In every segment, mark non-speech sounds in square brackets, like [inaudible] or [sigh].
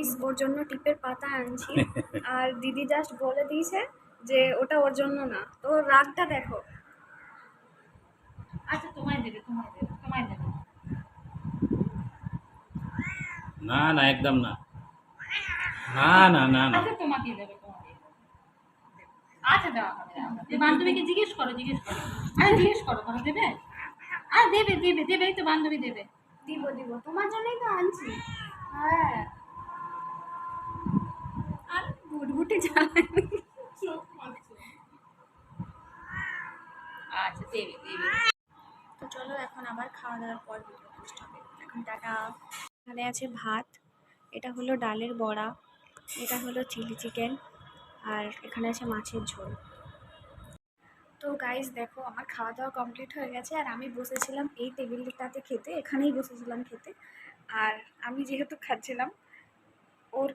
Guys, ওর জন্য টিপের পাতা আনছি। [laughs] আর দিদি জাস্ট বলে দিয়েছে যে ওটা ওর জন্য না। তো রাগটা দেখো। আচ্ছা তোমায় দেবে তোমায় দেবে তোমায় দেবে। না না একদম না। না না না না। আচ্ছা তোমাকে দেবে তোমাকে আচ্ছা দেওয়া হবে। বান্ধবীকে জিজ্ঞেস করো জিজ্ঞেস করো। আরে জিজ্ঞেস করো করো দেবে? আর দেবে দেবে দেবে তো বান্ধবী দেবে। দিব দিব। তোমার জন্যই তো আনছি। হ্যাঁ। বুটবুটি আচ্ছা দেবে দেবে তো চলো এখন আবার খাওয়া দাওয়ার পর এখন টাটা। এখানে আছে ভাত, এটা হলো ডালের বড়া, এটা হলো চিলি চিকেন, আর এখানে আছে মাছের ঝোল। তো গাইস দেখো, আমার খাওয়া দাওয়া কমপ্লিট হয়ে গেছে, আর আমি বসেছিলাম এই টেবিলটাতে খেতে, এখানেই বসেছিলাম খেতে। আর আমি যেহেতু খাচ্ছিলাম, ওর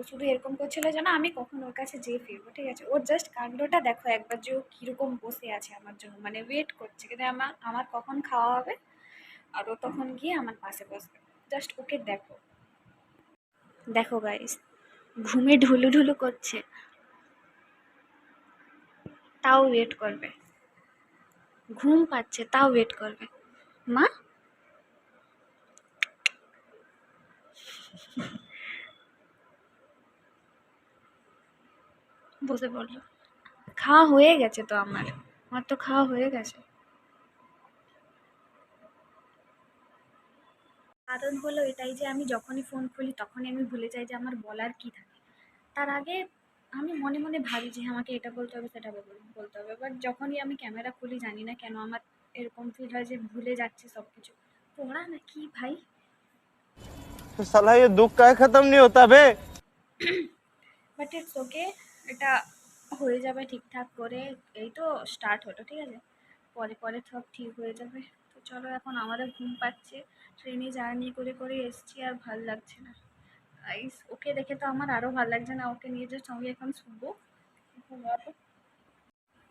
ও শুধু এরকম করছিল যেন আমি কখন ওর কাছে যেয়ে ফিরবো, ঠিক আছে? ওর জাস্ট কাণ্ডটা দেখো একবার যে ও কীরকম বসে আছে আমার জন্য মানে ওয়েট করছে কিন্তু আমার আমার কখন খাওয়া হবে? আর ও তখন গিয়ে আমার পাশে বসবে। জাস্ট ওকে দেখো। দেখো গাইস ঘুমে ঢুলু ঢুলু করছে। তাও ওয়েট করবে। ঘুম পাচ্ছে, তাও ওয়েট করবে। মা? বসে পড়লো খাওয়া হয়ে গেছে তো আমার আমার তো খাওয়া হয়ে গেছে কারণ হলো এটাই যে আমি যখনই ফোন খুলি তখনই আমি ভুলে যাই যে আমার বলার কী থাকে তার আগে আমি মনে মনে ভাবি যে আমাকে এটা বলতে হবে সেটা বল- বলতে হবে বাট যখনই আমি ক্যামেরা খুলি জানি না কেন আমার এরকম ফিল হয় যে ভুলে যাচ্ছি সব কিছু পড়া না কি ভাই तो साला ये दुख का खत्म नहीं होता बे বাট ইটস ওকে এটা হয়ে যাবে ঠিকঠাক করে, এই তো স্টার্ট হলো, ঠিক আছে? পরে পরে সব ঠিক হয়ে যাবে। তো চলো, এখন আমারও ঘুম পাচ্ছে। ট্রেনে জার্নি করে করে এসছি আর ভালো লাগছে না। ওকে দেখে তো আমার আরও ভালো লাগছে না। ওকে নিয়ে জাস্ট আমি এখন শুনব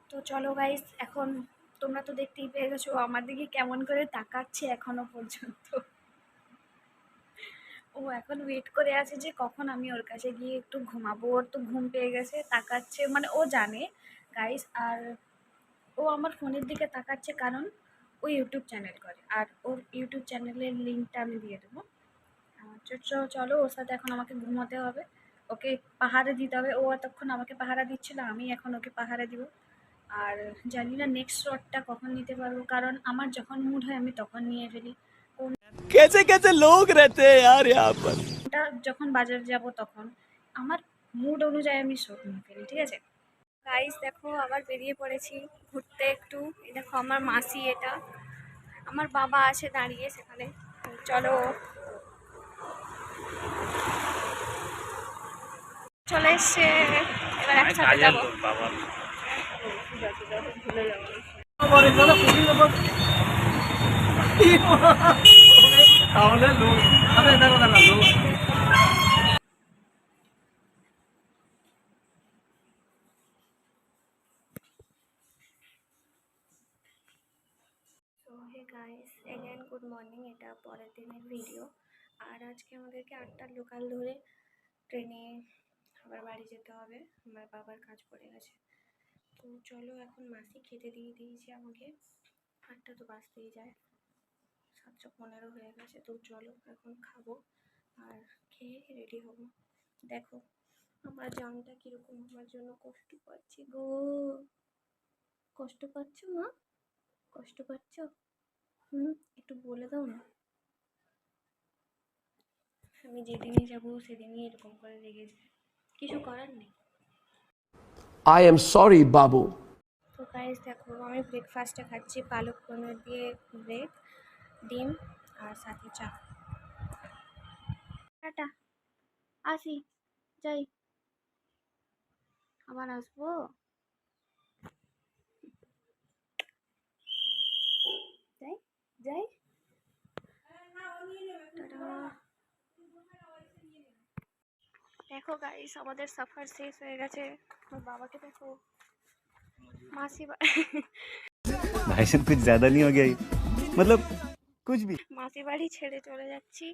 তো চলো গাইস এখন তোমরা তো দেখতেই পেয়ে গেছো, আমার দিকে কেমন করে তাকাচ্ছে এখনও পর্যন্ত। ও এখন ওয়েট করে আছে যে কখন আমি ওর কাছে গিয়ে একটু ঘুমাবো। ওর তো ঘুম পেয়ে গেছে, তাকাচ্ছে মানে ও জানে। গাইস আর ও আমার ফোনের দিকে তাকাচ্ছে কারণ ও ইউটিউব চ্যানেল করে। আর ওর ইউটিউব চ্যানেলের লিঙ্কটা আমি দিয়ে দেবো। চলো, ওর সাথে এখন আমাকে ঘুমাতে হবে। ওকে পাহারা দিতে হবে। ও এতক্ষণ আমাকে পাহারা দিচ্ছিল, আমি এখন ওকে পাহারা দিব। আর জানি না নেক্সট শটটা কখন নিতে পারব, কারণ আমার যখন মুড হয় আমি তখন নিয়ে ফেলি। कैसे कैसे लोग रहते हैं यार यहाँ पर ওটা যখন বাজার যাব তখন আমার মুড অনুযায়ী আমি শোট নিয়ে ফেলি ঠিক আছে গাইস দেখো আবার বেরিয়ে পড়েছি ঘুরতে একটু এই দেখো আমার মাসি এটা আমার বাবা আছে দাঁড়িয়ে সেখানে চলো চলে এসছে এবার একসাথে কাজের যাবো লোক বাবা তাহলে লোক hey guys again good morning এটা পরের দিনের ভিডিও আর আজকে আমাদেরকে আটটা লোকাল ধরে ট্রেনে আবার বাড়ি যেতে হবে। আমার বাবার কাজ পড়ে গেছে। তো চলো এখন মাসি খেতে দিয়ে দিয়েছে আমাকে। আটটা তো বাজতেই যায়। সাতটা পনেরো হয়ে গেছে তো চলো এখন খাব আর খেয়ে রেডি হব। দেখো আমার জামটা কীরকম আমার জন্য কষ্ট পাচ্ছি গো। কষ্ট পাচ্ছ মা? কষ্ট পাচ্ছ? হুম একটু বলে দাও না। আমি যেদিনই যাব সেদিনই এরকম করে রেগে যায় কিছু করার নেই। আই এম সরি বাবু। তো গাইস দেখো আমি ব্রেকফাস্টে খাচ্ছি পালক পনির দিয়ে ব্রেড ডিম আর সাথে চা টাটা আসি যাই আবার আসবো যাই যাই টাটা দেখো গাইস আমাদের সফর শেষ হয়ে গেছে আমার বাবাকে দেখো মাসি বা- भाई साहब कुछ ज्यादा नहीं हो गया ये? मतलब কুচবি মাসি বাড়ি ছেড়ে চলে যাচ্ছি।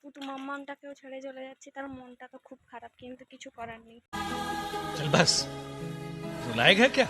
পুতু মাম্মামটাকেও ছেড়ে চলে যাচ্ছি। তার মনটা তো খুব খারাপ কিন্তু কিছু করার নেই। চল বাস। রুলায়েগা ক্যা